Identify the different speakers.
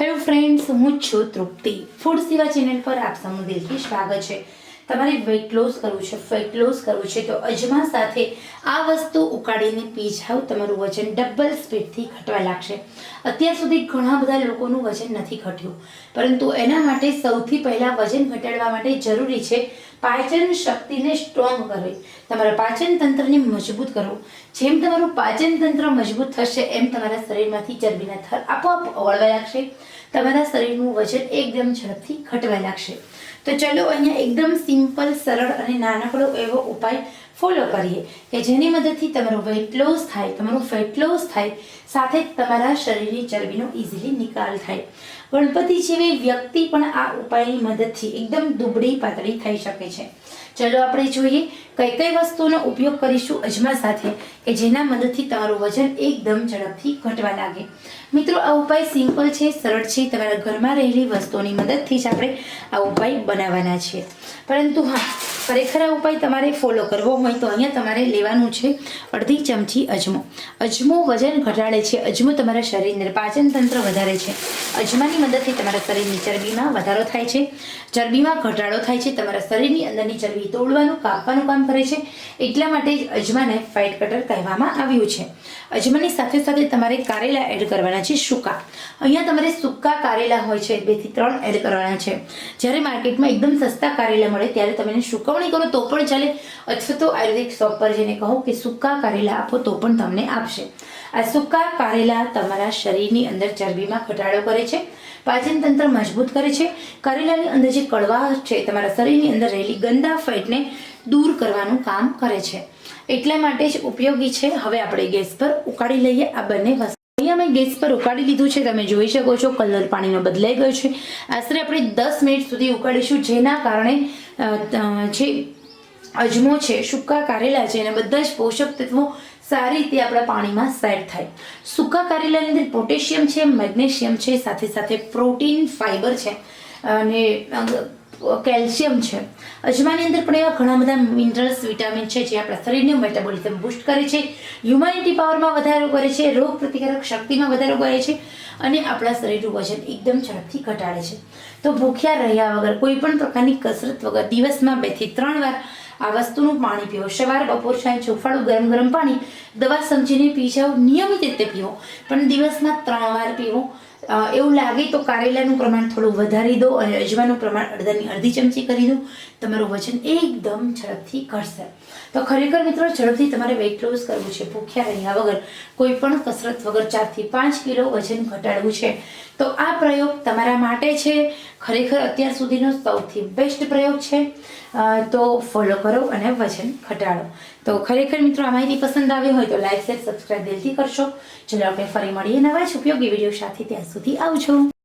Speaker 1: Hello friends, હું છું તૃપ્તિ. Food સેવા ચેનલ પર આપ સૌનું દિલથી સ્વાગત છે. તમારે વેટ લોસ કરવું છે ફેટ લોસ કરવું છે, તો અજમા સાથે આ વસ્તુ ઉકાળીને પી જાઓ તમારું વજન ડબલ સ્પીડથી ઘટવા લાગશે. અત્યાર સુધી ઘણા બધા લોકોનું વજન નથી ઘટ્યું. પરંતુ એના માટે સૌથી પહેલાં વજન ઘટાડવા માટે જરૂરી છે પાચન શક્તિને સ્ટ્રોંગ કરવી તમારા પાચન તંત્રને મજબૂત કરો. જેમ તમારું પાચન તંત્ર મજબૂત થશે, એમ તમારા શરીરમાંથી ચરબીના થર આપોઆપ ઓળવા લાગશે. તમારા શરીરનું વજન એકદમ ઝડપથી ઘટવા લાગશે. તો ચલો અહીંયા એકદમ સિમ્પલ સરળ અને નાનકડો એવો ઉપાય ફોલો કરીએ કે જેની મદદથી તમારો વેઇટ લોસ થાય, તમારું ફેટ લોસ થાય, સાથે તમારા શરીરની ચરબીનો ઇઝીલી નિકાલ થાય. ગણપતિ જેવી વ્યક્તિ પણ આ ઉપાયની મદદથી એકદમ દુબળી પાતળી થઈ શકે છે. ચલો આપણે જોઈએ કઈ કઈ વસ્તુનો ઉપયોગ કરીશું અજમા સાથે, કે જેના મદદથી તમારું વજન એકદમ ઝડપથી ઘટવા લાગે. મિત્રો, આ ઉપાય સિમ્પલ છે, સરળ છે, તમારા ઘરમાં રહેલી વસ્તુઓની મદદથી જ આપણે આ ઉપાય બનાવવાના છીએ પરંતુ હા ખરેખર આ ઉપાય તમારે ફોલો કરવો હોય તો અહીંયા તમારે લેવાનું છે અડધી ચમચી અજમો. અજમો વજન ઘટાડે છે. અજમો તમારા શરીરને પાચન તંત્ર વધારે છે. અજમાની મદદથી તમારા શરીરની ચરબીમાં વધારો થાય છે. ચરબીમાં ઘટાડો થાય છે. તમારા શરીરની અંદરની ચરબી તોડવાનું, કાપવાનું કામ કરે છે. એટલા માટે જ અજમાને ફાઇટ કટર કહેવામાં આવ્યું છે. અજમાની સાથે સાથે તમારે કારેલા એડ કરવાના છે સૂકા. અહીંયા તમારે સૂકા કારેલા હોય છે. બેથી ત્રણ એડ કરવાના છે. જ્યારે માર્કેટમાં એકદમ સસ્તા કારેલા મળે, ત્યારે તમે એને સુકવણી કરો તો પણ ચાલે. અથવા તો આયુર્વેદિક શોપ પર જઈને કહો કે સૂકા કારેલા આપો તો પણ તમને આપશે. આ સૂકા કારેલા તમારા શરીરની અંદર ચરબીમાં ઘટાડો કરે છે, પાચન તંત્ર મજબૂત કરે છે. કારેલાની અંદર જે કડવા છે તમારા શરીરની અંદર રહેલી ગંદા ફેટને દૂર કરવાનું કામ કરે છે. એટલા માટે જ ઉપયોગી છે. હવે આપણે ગેસ પર ઉકાળી લઈએ. આ બંને વસ્તુ અહીંયા મેં ગેસ પર ઉકાળી લીધું છે. તમે જોઈ શકો છો, કલર પાણીનો બદલાઈ ગયો છે. આશરે આપણે દસ મિનિટ સુધી ઉકાળીશું, જેના કારણે જે અજમો છે, સૂકા કારેલા છે અને બધા જ પોષક તત્વો સારી રીતે આપણા પાણીમાં સેટ થાય. સૂકા કારેલાની અંદર પોટેશિયમ છે, મેગ્નેશિયમ છે, સાથે સાથે પ્રોટીન ફાઇબર છે, અને કેલ્શિયમ છે. અજમાની અંદર પણ એવા ઘણા બધા મિનરલ્સ વિટામિન છે જે આપણા શરીરનું મેટાબોલિઝમ બૂસ્ટ કરે છે. હ્યુમાનિટી પાવરમાં વધારો કરે છે, રોગ પ્રતિકારક શક્તિમાં વધારો કરે છે અને આપણા શરીરનું વજન એકદમ ઝડપથી ઘટાડે છે. તો ભૂખ્યા રહ્યા વગર, કોઈ પણ પ્રકારની કસરત વગર દિવસમાં બેથી ત્રણ વાર આ વસ્તુનું પાણી પીવો સવાર, બપોર, સાંજ ચોફાળું ગરમ ગરમ પાણી, દવા સમજીને પી જાઓ નિયમિત રીતે પીવો પણ દિવસમાં ત્રણ વાર પીવો એવું લાગે તો કારેલાનું પ્રમાણ થોડું વધારી દો અને અજવાનું પ્રમાણ અડધાની અડધી ચમચી કરી દો. તમારું વજન એકદમ ઝડપથી ઘટશે. તો ખરેખર મિત્રો, ઝડપથી તમારે વેઇટ લોસ કરવું છે, ભૂખ્યા રહ્યા વગર, કોઈ પણ કસરત વગર ચારથી પાંચ કિલો વજન ઘટાડવું છે. તો આ પ્રયોગ તમારા માટે છે. ખરેખર અત્યાર સુધીનો સૌથી બેસ્ટ પ્રયોગ છે. તો ફોલો કરો અને વજન ઘટાડો. તો ખરેખર મિત્રો, આ માહિતી પસંદ આવી હોય તો લાઈક શેર સબસ્ક્રાઈબ દિલથી કરશો. ચલો આપણે ફરી મળીએ નવા જ ઉપયોગી વીડિયો સાથે. સુધી આવજો.